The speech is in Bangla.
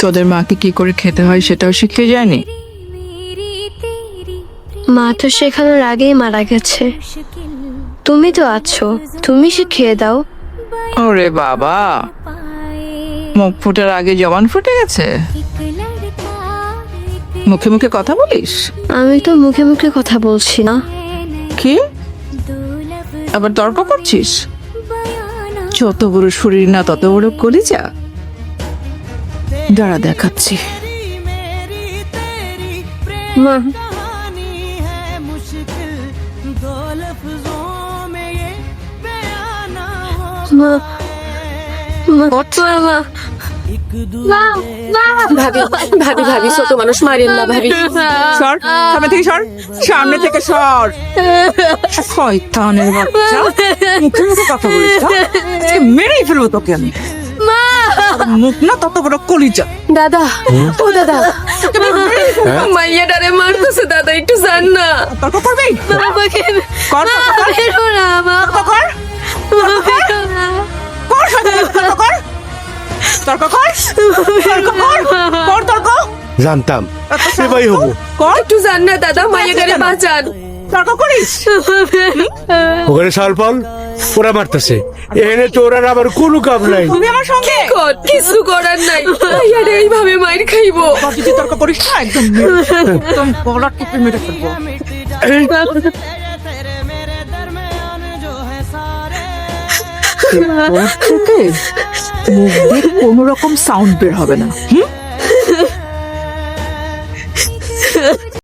তোদের মাকে কি করে খেতে হয় সেটাও শিখে যায়নি? মা তো শেখানোর আগেই মারা গেছে। তুমি তো আছো তুমি শিখিয়ে দাও। ওরে বাবা মুখ ফুটার আগে জবান ফুটে গেছে? মুখে মুখে কথা বলিস? আমি তো মুখে মুখে কথা বলছি না। কি? আবার তর্ক করছিস? যত বড় শরীর না তত বড় কলিজা। দাঁড়া দেখাচ্ছি। ভাবি ভাবি ছোট মানুষ মারেন না ভাবি। সর সামনে থেকে সর সামনে থেকে সর। শয়তানের বাচ্চা মুখে মুখে কথা বলিস মেরেই ফেলব তোকে আমি। মুখ না তত বড় কলিজা। দাদা ও দাদা। মাইয়াটারে মারতেছে দাদা একটু জান না। তর্ক করবি? আমাকে কর তর্ক কর। বেরো না তর্ক কর। কর। সাথে তর্ক কর। তর্ক কর। তর্ক কর। কর তর্ক। জানতাম। এবারই হব। কর। একটু জান না দাদা মাইয়াটারে বাঁচান। তর্ক করিস? ওখানে সালফল ওরা মারতেছে। এখানে তো ওরা আবার কোনো কাম নাই। তুমি আমার সঙ্গে? কর কিছু করার নাই। এইভাবে মাইর খাইবো। যদি তর্ক করিস না একদম একদম গলা টিপে মেরে ফেলব। তোর মুখ দিয়ে কোনো রকম সাউন্ড বের হবে না হুম?